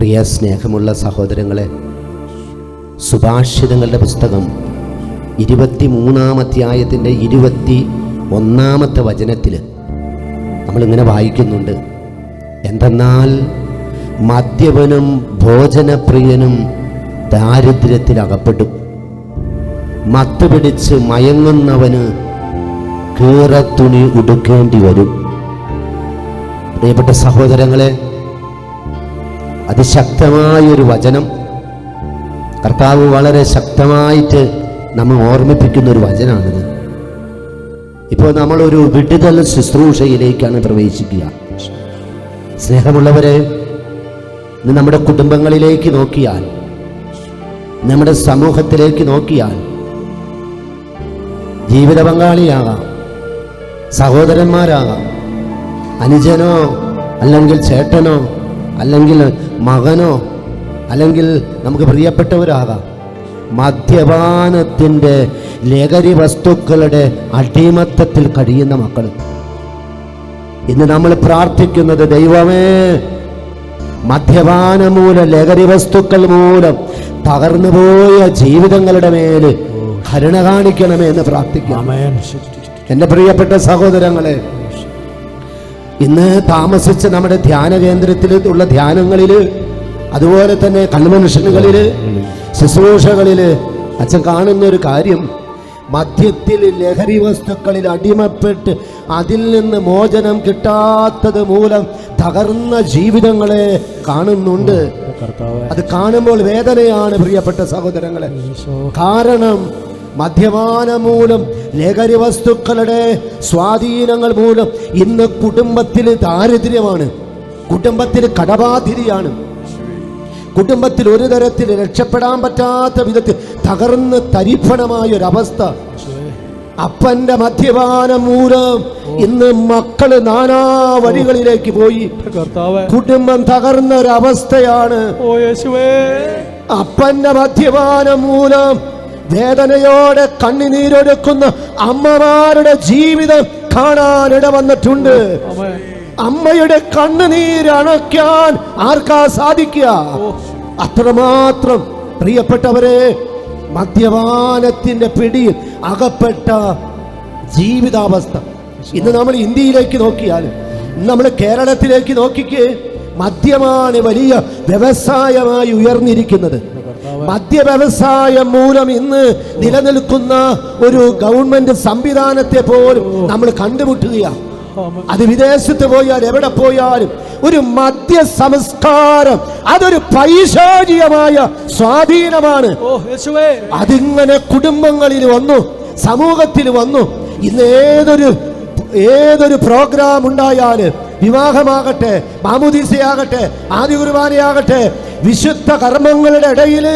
പ്രിയ സ്നേഹമുള്ള സഹോദരങ്ങളെ സുഭാഷിതങ്ങളുടെ പുസ്തകം ഇരുപത്തി മൂന്നാം അധ്യായത്തിന്റെ ഇരുപത്തി ഒന്നാമത്തെ വചനത്തിൽ നമ്മളിങ്ങനെ വായിക്കുന്നുണ്ട്. എന്തെന്നാൽ മദ്യപനും ഭോജനപ്രിയനും ദാരിദ്ര്യത്തിൽ അകപ്പെടും. മത്ത് പിടിച്ച് മയങ്ങുന്നവന് കീറത്തുണി ഉടുക്കേണ്ടി വരും. പ്രിയപ്പെട്ട സഹോദരങ്ങളെ അതിശക്തമായൊരു വചനം. കർത്താവ് വളരെ ശക്തമായിട്ട് നമ്മെ ഓർമ്മിപ്പിക്കുന്ന ഒരു വചനാണിത്. ഇപ്പോൾ നമ്മളൊരു വിടുതൽ ശുശ്രൂഷയിലേക്കാണ് പ്രവേശിക്കുക. സ്നേഹമുള്ളവരെ ഇന്ന് നമ്മുടെ കുടുംബങ്ങളിലേക്ക് നോക്കിയാൽ നമ്മുടെ സമൂഹത്തിലേക്ക് നോക്കിയാൽ ജീവിത പങ്കാളിയാകാം സഹോദരന്മാരാകാം അനുജനോ അല്ലെങ്കിൽ ചേട്ടനോ അല്ലെങ്കിൽ മകനോ അല്ലെങ്കിൽ നമുക്ക് പ്രിയപ്പെട്ടവരാകാം. മദ്യപാനത്തിന്റെ ലഹരി വസ്തുക്കളുടെ അടിമത്തത്തിൽ കഴിയുന്ന മക്കൾ. ഇന്ന് നമ്മൾ പ്രാർത്ഥിക്കുന്നത് ദൈവമേ മദ്യപാനം മൂലം ലഹരി വസ്തുക്കൾ മൂലം തകർന്നു പോയ ജീവിതങ്ങളുടെ മേൽ കരുണ കാണിക്കണമേ എന്ന് പ്രാർത്ഥിക്കാം എന്റെ പ്രിയപ്പെട്ട സഹോദരങ്ങളെ ഇന്ന് താമസിച്ച നമ്മുടെ ധ്യാന കേന്ദ്രത്തിൽ ഉള്ള ധ്യാനങ്ങളിൽ അതുപോലെ തന്നെ കൺവെൻഷനുകളിൽ ശുശ്രൂഷകളിൽ അച്ഛൻ കാണുന്ന ഒരു കാര്യം മദ്യത്തിൽ ലഹരി വസ്തുക്കളിൽ അടിമപ്പെട്ട് അതിൽ നിന്ന് മോചനം കിട്ടാത്തത് മൂലം തകർന്ന ജീവിതങ്ങളെ കാണുന്നുണ്ട്. അത് കാണുമ്പോൾ വേദനയാണ് പ്രിയപ്പെട്ട സഹോദരങ്ങളെ. കാരണം മദ്യപാനം മൂലം ലഹരി വസ്തുക്കളുടെ സ്വാധീനങ്ങൾ മൂലം ഇന്ന് കുടുംബത്തിൽ ദാരിദ്ര്യമാണ്. കുടുംബത്തിൽ കടബാധിരിയാണ് കുടുംബത്തിൽ ഒരു തരത്തിൽ രക്ഷപ്പെടാൻ പറ്റാത്ത വിധത്തിൽ തകർന്ന് തരിപ്പണമായ ഒരവസ്ഥ അപ്പന്റെ മദ്യപാനം മൂലം ഇന്ന് മക്കൾ നാനാ വഴികളിലേക്ക് പോയി. കുടുംബം തകർന്ന ഒരവസ്ഥയാണ് അപ്പന്റെ മദ്യപാനം മൂലം വേദനയോടെ കണ്ണിനീരൊരുക്കുന്ന അമ്മമാരുടെ ജീവിതം കാണാനിട വന്നിട്ടുണ്ട്. അമ്മേ അമ്മയുടെ കണ്ണുനീരണയ്ക്കാൻ ആർക്കാ സാധിക്കുക? അത്രമാത്രം പ്രിയപ്പെട്ടവരെ മദ്യപാനത്തിന്റെ പിടിയിൽ അകപ്പെട്ട ജീവിതാവസ്ഥ. ഇന്ന് നമ്മൾ ഇന്ത്യയിലേക്ക് നോക്കിയാൽ നമ്മൾ കേരളത്തിലേക്ക് നോക്കിക്ക് മദ്യമാണ് വലിയ വ്യവസായമായി ഉയർന്നിരിക്കുന്നത്. മദ്യ വ്യവസായം മൂലം ഇന്ന് നിലനിൽക്കുന്ന ഒരു ഗവൺമെന്റ് സംവിധാനത്തെ പോലും നമ്മൾ കണ്ടുമുട്ടുകയാണ്. അത് വിദേശത്ത് പോയാൽ എവിടെ പോയാലും ഒരു മദ്യ സംസ്കാരം അതൊരു പൈശാചികമായ സ്വാധീനമാണ്. അതിങ്ങനെ കുടുംബങ്ങളിൽ വന്നു സമൂഹത്തിൽ വന്നു ഇന്ന് ഏതൊരു ഏതൊരു പ്രോഗ്രാം ഉണ്ടായാലും വിവാഹമാകട്ടെ മാമുദീസയാകട്ടെ ആദ്യ കുർബാനയാകട്ടെ വിശുദ്ധ കർമ്മങ്ങളുടെ ഇടയിൽ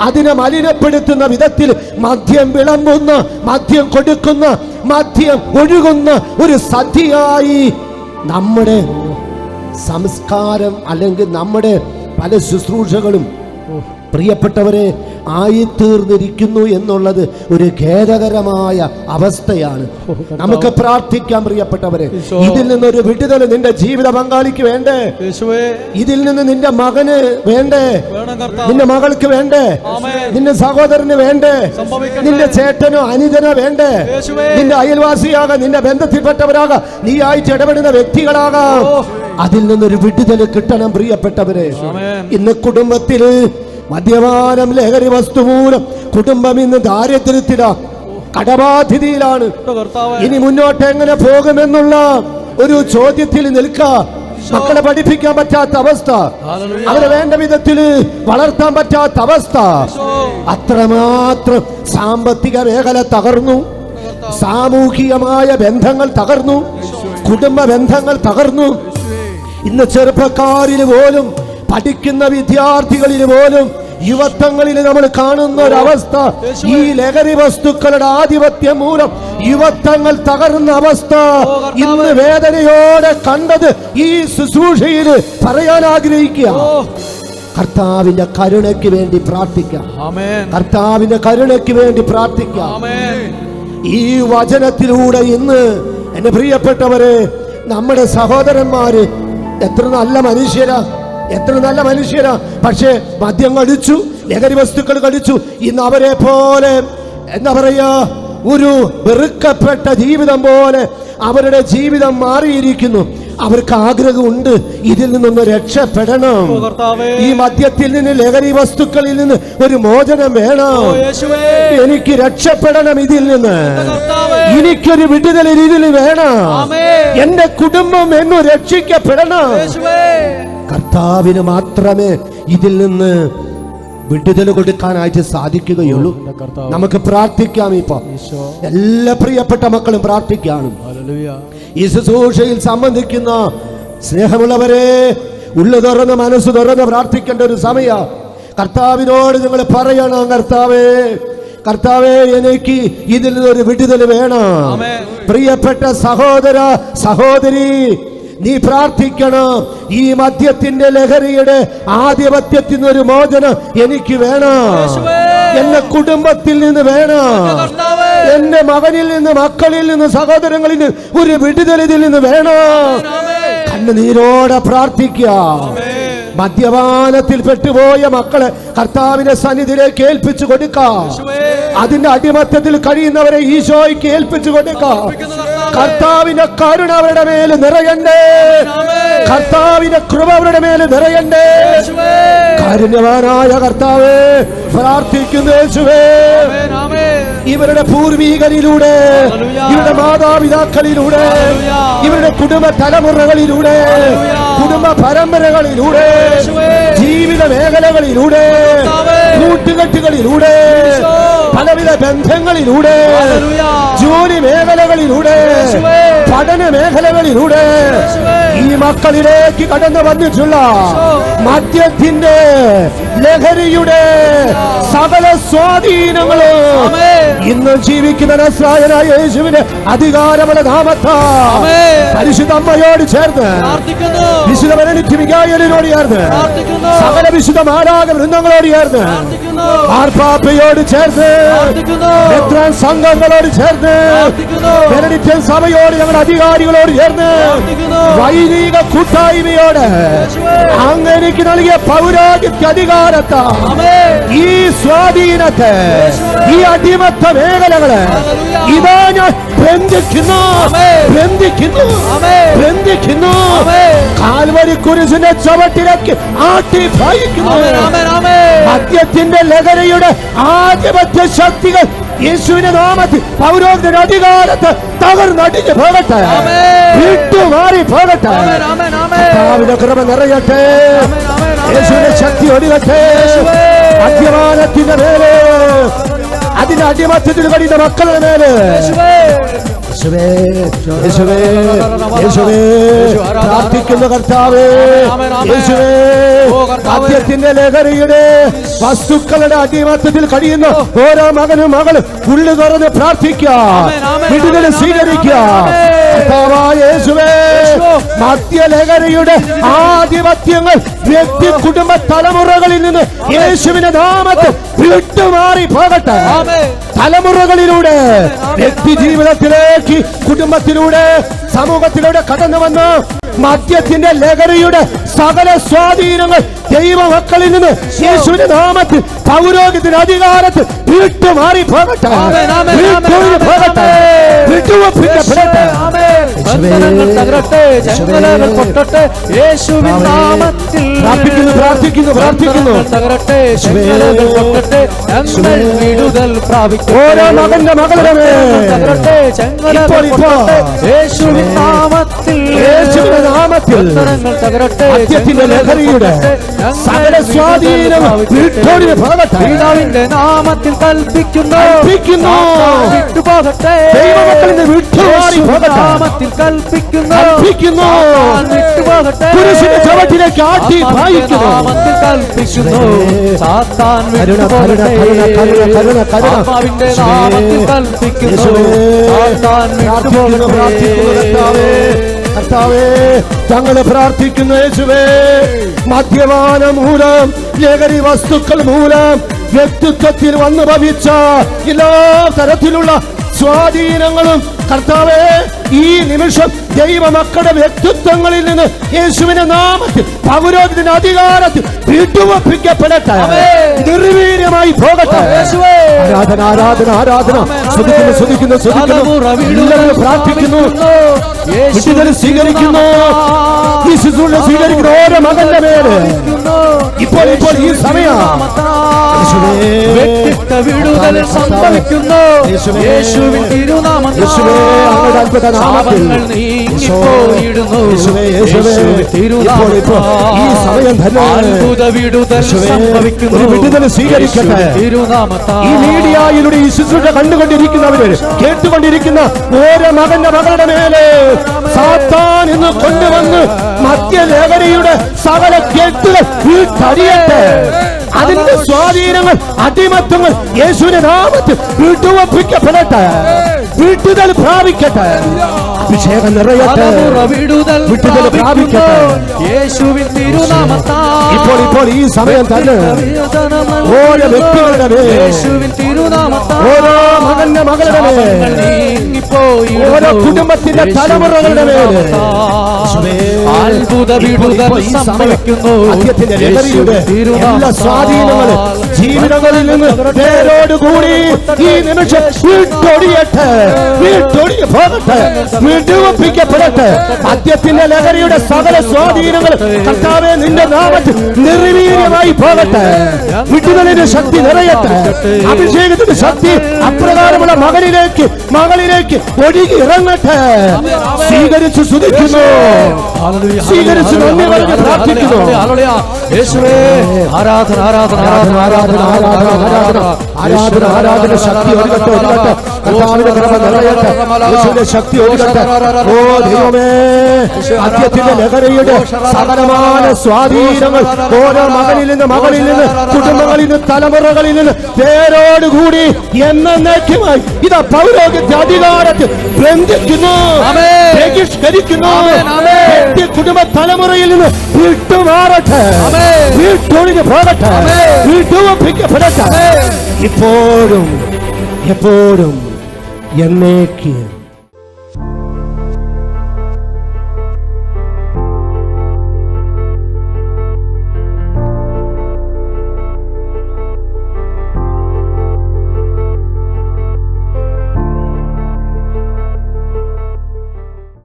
അതിനെ മലിനപ്പെടുത്തുന്ന വിധത്തിൽ മദ്യം വിളമ്പുന്ന മദ്യം കൊടുക്കുന്ന മദ്യം ഒഴുകുന്ന ഒരു സദ്യയായി നമ്മുടെ സംസ്കാരം അല്ലെങ്കിൽ നമ്മുടെ പല ശുശ്രൂഷകളും പ്രിയപ്പെട്ടവരെ ആയിത്തീർന്നിരിക്കുന്നു എന്നുള്ളത് ഒരു ഖേദകരമായ അവസ്ഥയാണ്. നമുക്ക് പ്രാർത്ഥിക്കാം പ്രിയപ്പെട്ടവരെ. ഇതിൽ നിന്നൊരു വിടുതൽ നിന്റെ ജീവിത പങ്കാളിക്ക് വേണ്ടേ? ഇതിൽ നിന്ന് നിന്റെ മകന് വേണ്ടേ? നിന്റെ മകൾക്ക് വേണ്ടേ. നിന്റെ സഹോദരന് വേണ്ടേ? നിന്റെ ചേട്ടനോ അനുജനോ വേണ്ടേ. നിന്റെ അയൽവാസിയാകാം നിന്റെ ബന്ധത്തിൽപ്പെട്ടവരാകാം നീ ആയിട്ട് ഇടപെടുന്ന വ്യക്തികളാകാം. അതിൽ നിന്നൊരു വിടുതൽ കിട്ടണം പ്രിയപ്പെട്ടവരെ. ഇന്ന് കുടുംബത്തിൽ മദ്യപാനം ലഹരി വസ്തു മൂലം കുടുംബം ഇന്ന് ദാരിദ്ര്യത്തില. കടബാധിതയിലാണ് ഇനി മുന്നോട്ട് എങ്ങനെ പോകുമെന്നുള്ള ഒരു ചോദ്യത്തിൽ നിൽക്കാം. മക്കളെ പഠിപ്പിക്കാൻ പറ്റാത്ത അവസ്ഥ. അവരെ വേണ്ട വിധത്തിൽ വളർത്താൻ പറ്റാത്ത അവസ്ഥ. അത്രമാത്രം സാമ്പത്തിക മേഖല തകർന്നു. സാമൂഹികമായ ബന്ധങ്ങൾ തകർന്നു. കുടുംബ ബന്ധങ്ങൾ തകർന്നു. ഇന്ന് ചെറുപ്പക്കാരിൽ പോലും പഠിക്കുന്ന വിദ്യാർത്ഥികളിൽ പോലും യുവത്വങ്ങളിൽ നമ്മൾ കാണുന്ന ഒരവസ്ഥ. ഈ ലഹരി വസ്തുക്കളുടെ ആധിപത്യം മൂലം യുവത്വങ്ങൾ തകർന്ന അവസ്ഥ. ഇന്ന് വേദനയോടെ കണ്ടത് ഈ ശുശ്രൂഷയിൽ പറയാൻ ആഗ്രഹിക്കുക. കർത്താവിന്റെ കരുണയ്ക്ക് വേണ്ടി പ്രാർത്ഥിക്കാം കർത്താവിന്റെ കരുണയ്ക്ക് വേണ്ടി പ്രാർത്ഥിക്കാം ഈ വചനത്തിലൂടെ ഇന്ന് എന്റെ പ്രിയപ്പെട്ടവരെ നമ്മുടെ സഹോദരന്മാര് എത്ര നല്ല മനുഷ്യരാ. എത്ര നല്ല മനുഷ്യരാ. പക്ഷേ മദ്യം കടിച്ചു ലഹരി വസ്തുക്കൾ കടിച്ചു. ഇന്ന് അവരെ പോലെ എന്താ പറയാ ഒരു വെറുക്കപ്പെട്ട ജീവിതം പോലെ അവരുടെ ജീവിതം മാറിയിരിക്കുന്നു. അവർക്ക് ആഗ്രഹമുണ്ട് ഇതിൽ നിന്നൊന്ന് രക്ഷപ്പെടണം. ഈ മദ്യത്തിൽ നിന്ന് ലഹരി വസ്തുക്കളിൽ നിന്ന് ഒരു മോചനം വേണം. എനിക്ക് രക്ഷപ്പെടണം ഇതിൽ നിന്ന്. എനിക്കൊരു വിടുതൽ ഇതിൽ വേണം. എന്റെ കുടുംബം എന്ന് രക്ഷിക്കപ്പെടണം. കർത്താവിന് മാത്രമേ ഇതിൽ നിന്ന് വിടുതൽ കൊടുക്കാനായിട്ട് സാധിക്കുകയുള്ളൂ. നമുക്ക് പ്രാർത്ഥിക്കാം ഇപ്പൊ. എല്ലാ പ്രിയപ്പെട്ട മക്കളും പ്രാർത്ഥിക്കാനും ഈ ശുശ്രൂഷയിൽ സംബന്ധിക്കുന്ന സ്നേഹമുള്ളവരെ ഉള്ളു തുറന്ന് മനസ്സ് തുറന്ന് പ്രാർത്ഥിക്കേണ്ട ഒരു സമയ. കർത്താവിനോട് നിങ്ങൾ പറയണം കർത്താവേ കർത്താവേ എനിക്ക് ഇതിൽ നിന്നൊരു വിടുതൽ വേണം. പ്രിയപ്പെട്ട സഹോദര സഹോദരി നീ പ്രാർത്ഥിക്കണം ഈ മദ്യത്തിന്റെ ലഹരിയുടെ ആധിപത്യത്തിൽ നിന്നൊരു മോചനം എനിക്ക് വേണം. എന്റെ കുടുംബത്തിൽ നിന്ന് വേണം. എന്റെ മകനിൽ നിന്ന് മക്കളിൽ നിന്ന് സഹോദരങ്ങളിൽ നിന്ന് ഒരു വിടുതൽ ഇതിൽ നിന്ന് വേണം. കണ്ണുനീരോടെ പ്രാർത്ഥിക്കാം. മദ്യപാനത്തിൽ പെട്ടുപോയ മക്കളെ കർത്താവിന്റെ സന്നിധിയിലേക്ക് ഏൽപ്പിച്ചു കൊടുക്കാം. അതിന്റെ അടിമത്തത്തിൽ കഴിയുന്നവരെ ഈശോയ്ക്ക് ഏൽപ്പിച്ചു കൊടുക്കാം. കർത്താവിന്റെ കരുണ അവരുടെ മേൽ നിറയണ്ടേ കർത്താവിന്റെ കൃപ അവരുടെ മേൽ നിറയണ്ടേ. കാരുണ്യവാനായ കർത്താവേ പ്രാർത്ഥിക്കുന്നു യേശുവേ. ഇവരുടെ പൂർവീകരിലൂടെ. ഇവരുടെ മാതാപിതാക്കളിലൂടെ. ഇവരുടെ കുടുംബ തലമുറകളിലൂടെ കുടുംബ പരമ്പരകളിലൂടെ. ജീവിത മേഖലകളിലൂടെ. കൂട്ടുകെട്ടുകളിലൂടെ പലവിധ ബന്ധങ്ങളിലൂടെ. ജോലി മേഖലകളിലൂടെ. പഠന മേഖലകളിലൂടെ ഈ മക്കളിലേക്ക് കടന്നു വന്നിട്ടുള്ള. മദ്യത്തിന്റെ ലഹരിയുടെ സകല സ്വാധീനങ്ങളും ഇന്ന് ജീവിക്കുന്ന നസ്രായനായ യേശുവിന്റെ അധികാരമുള്ള നാമത്ത. പരിശുദ്ധമ്മയോട് ചേർന്ന് വിശുദ്ധ വിശുദ്ധ മികായലിനോട് ചേർന്ന് സകല വിശുദ്ധ മാരാക വൃന്ദങ്ങളോട് ചേർന്ന് ആർപ്പാപ്പയോട് ചേർന്ന് എത്ര സംഘങ്ങളോട് ചേർന്ന് ബെനഡിക്റ്റൻ സഭയോട് ഞങ്ങളുടെ അധികാരികളോട് ചേർന്ന് വൈദിക കൂട്ടായ്മയോട് അങ്ങനെക്ക് നൽകിയ പൗരാഗിക അധികാരത്താ. ഈ സ്വാധീനത്തെ ഈ അടിമത്ത മേഖലകൾ. ഇതാ ഞാൻ ബന്ധിക്കുന്നു. ബന്ധിക്കുന്നു. ബന്ധിക്കുന്നു. കാൽവരി കുരിശിന്റെ ചവട്ടിലേക്ക് ആട്ടി ഭയക്കുന്നു. മദ്യത്തിന്റെ ലഹരയുടെ ആധിപത്യ ശക്തികൾ യേശുവിന്റെ നാമത്തിൽ പൗരോഹിന്റെ അധികാരത്തെ തകർന്നടിഞ്ഞ് പോകട്ടെ. വിട്ടുമാറി പോകട്ടെ. കർത്താവിന്റെ കൃപ നിറയട്ടെ. യേശുവിന്റെ ശക്തി ഒടുകട്ടെ യേശുവേ. മദ്യപാനത്തിന്റെ മേലെ അതിന്റെ അടിമത്തത്തിൽ കഴിയുന്ന മക്കളുടെ മേലെ പ്രാർത്ഥിക്കുന്ന കർത്താവേ ലഹരിയുടെ വസ്തുക്കളുടെ അടിമത്തത്തിൽ കഴിയുന്ന ഓരോ മകനും മകളും ഉള്ളു തുറന്ന് പ്രാർത്ഥിക്കാം ആമേൻ, ആമേൻ, വിടുതൽ സ്വീകരിക്കാം. മദ്യലഹരിയുടെ ആധിപത്യങ്ങൾ വ്യക്തി കുടുംബ തലമുറകളിൽ നിന്ന് യേശുവിന്റെ നാമത്തിൽ വിട്ടുമാറി പോകട്ടെ. തലമുറകളിലൂടെ വ്യക്തി ജീവിതത്തിലേക്ക് കുടുംബത്തിലൂടെ സമൂഹത്തിലൂടെ കടന്നു വന്ന് മദ്യത്തിന്റെ ലഹരിയുടെ സകല സ്വാധീനങ്ങൾ ദൈവമക്കളിൽ നിന്ന് യേശുവിന്റെ നാമത്തിൽ പൗരോഗ്യത്തിന് അധികാരത്തിൽ വിട്ടുമാറി പോകട്ടെ. തകരട്ടെ നാമത്തിൽ പ്രാർത്ഥിക്കുന്നു, പ്രാർത്ഥിക്കുന്നു, പ്രാർത്ഥിക്കുന്നു. ബന്ധനങ്ങൾ തകരട്ടെ ഞങ്ങൾ വിടുതൽ പ്രാപിക്കട്ടെ. ഓരോ മകന്റെ മകളുടെ തകരട്ടെ. യേശുവിൻ നാമത്തിൽ. യേശുവിന്റെ നാമത്തിൽ. തകരട്ടെ മദ്യത്തിന്റെ ലഹരിയുടെ സകല സ്വാധീനവും പിതാവിന്റെ നാമത്തിൽ കൽപ്പിക്കുന്നു. വിട്ടുപോകട്ടെ. ദൈവമക്കളിൽ നിന്ന് വിട്ടുമാറി. നാമത്തിൽ കൽപ്പിക്കുന്നു. കൽപ്പിക്കുന്നു. വിട്ടുപോകട്ടെ. കുരിശിന്റെ ചുവട്ടിലേക്ക് ആട്ടി നാമത്തിൽ കൽപ്പിക്കുന്നു. സാത്താൻ വിട്ടുപോകട്ടെ ആത്മാവിന്റെ. നാമത്തിൽ കൽപ്പിക്കുന്നു പ്രാർത്ഥിക്കുന്നു കർത്താവേ. വിട്ടുപോകട്ടെ കർത്താവേ ഞങ്ങൾ പ്രാർത്ഥിക്കുന്നു യേശുവേ മദ്യപാന മൂലം ലഹരി വസ്തുക്കൾ മൂലം വ്യക്തിത്വത്തിൽ വന്നു ഭവിച്ച എല്ലാ തരത്തിലുള്ള സ്വാധീനങ്ങളും കർത്താവേ ഈ നിമിഷം ദൈവമക്കളുടെ വ്യക്തിത്വങ്ങളിൽ നിന്ന് യേശുവിന്റെ നാമത്തിൽ പൗരോഹിതന്റെ അധികാരത്തിൽ വിട്ടുവപ്പിക്കപ്പെടട്ടെ നിർവീര്യമായി പോകട്ടെ. ആരാധന ആരാധന ആരാധന. ശ്രദ്ധിക്കുന്നു ശ്രദ്ധിക്കുന്നു ശ്രദ്ധിക്കുന്നു പ്രാർത്ഥിക്കുന്നു. സ്വീകരിക്കുന്നു. ഈ ശിശുവിനെ സ്വീകരിക്കുന്ന ഓരോ മകന്റെ പേര് ഇപ്പോൾ ഇപ്പോൾ ഈ സമയം. വ്യക്തിത്വ വിടുതൽ സംഭവിക്കുന്നു. യേശുവിൻ തിരുനാമം. ശാപങ്ങൾ നീങ്ങിപ്പോയിടുന്നു. അത്ഭുത വിടുതൽ സംഭവിക്കുന്നു വിടുതൽ സ്വീകരിക്കട്ടെ. യേശുവിൻ തിരുനാമത്താൽ ഈ മീഡിയയിലൂടെ ഈ ശുശ്രൂഷ കണ്ടുകൊണ്ടിരിക്കുന്നവര് കേട്ടുകൊണ്ടിരിക്കുന്ന ഓരോ മകന്റെ മകളുടെ മേലെ സാത്താൻ ഇന്ന് കൊണ്ടുവന്ന് മധ്യലേഖനയുടെ സകല കെട്ടുകൾ വീട്ടറിയട്ടെ അതിന്റെ സ്വാധീനങ്ങൾ അടിമത്വങ്ങൾ യേശുവിന്റെ നാമത്തിൽ വിട്ടുവപ്പിക്കപ്പെടട്ടെ വിട്ടുതൽ പ്രാപിക്കട്ടെ അഭിഷേകം നിറയട്ടെ വിട്ടുതൽ പ്രാപിക്കട്ടെ. ഇപ്പോൾ ഇപ്പോൾ ഈ സമയം തന്നെ ഓരോ വ്യക്തികളുടെ ഓരോ മകന്റെ മകളുടെ. ഓരോ കുടുംബത്തിന്റെ തലമുറകളുടെ. തിരുനാമത്താൽ അത്ഭുത സമയം സംഭവിക്കുന്നു. എല്ലാ സ്വാധീനങ്ങളും ജീവിതങ്ങളിൽ നിന്ന് പേരോടുകൂടി ഈ നിമിഷം വീട്ടൊടിയട്ടെ വീട്ടൊടിയ പോകട്ടെ വീട്ടുവപ്പിക്കപ്പെടട്ടെ. മദ്യത്തിന്റെ ലഹരിയുടെ സകല സ്വാധീനങ്ങൾ കർത്താവെ നിന്റെ നാമത്തിൽ നിർവീര്യമായി പോകട്ടെ. വിട്ടുകളിന് ശക്തി നിറയട്ടെ. അഭിഷേകത്തിന്റെ ശക്തി അപ്രകാരമുള്ള മകളിലേക്ക് മകളിലേക്ക് ഒഴുകി ഇറങ്ങട്ടെ. സ്വീകരിച്ചു സ്തുതിക്കുന്നു. സ്വീകരിച്ച് നന്ദി പറഞ്ഞ് പ്രാർത്ഥിക്കുന്നു. ആരാധന ആരാധന ആരാധന ആരാധന ആരാധന ആരാധന ആരാധന. ആരാധന ശക്തി ഒഴുകട്ടെ ഒഴുകട്ടെ കർത്താവിന്റെ കൃപ നിറയട്ടെ. യേശുവിന്റെ ശക്തി ഒഴുകട്ടെ ഓ ദൈവമേ മദ്യത്തിന്റെ ലഹരിയുടെ സകലമായ സ്വാധീനങ്ങൾ ഓരോ മകനിൽ നിന്ന് മകളിൽ നിന്ന് കുടുംബങ്ങളിൽ നിന്ന് തലമുറകളിൽ നിന്ന് പേരോടുകൂടി എന്നേക്കുമായി ഇതാ പൗരോഗ്യത്തെ അധികാരത്തിൽ ബന്ധിക്കുന്നു. ബഹിഷ്കരിക്കുന്നു. വ്യക്തി കുടുംബ തലമുറയിൽ നിന്ന് വിട്ടുമാറട്ടെ. വീട്ടൊഴിഞ്ഞ് പോകട്ടെ. വീട്ടുവപ്പിക്കപ്പെടട്ടെ ഇപ്പോഴും എപ്പോഴും എന്നേക്ക്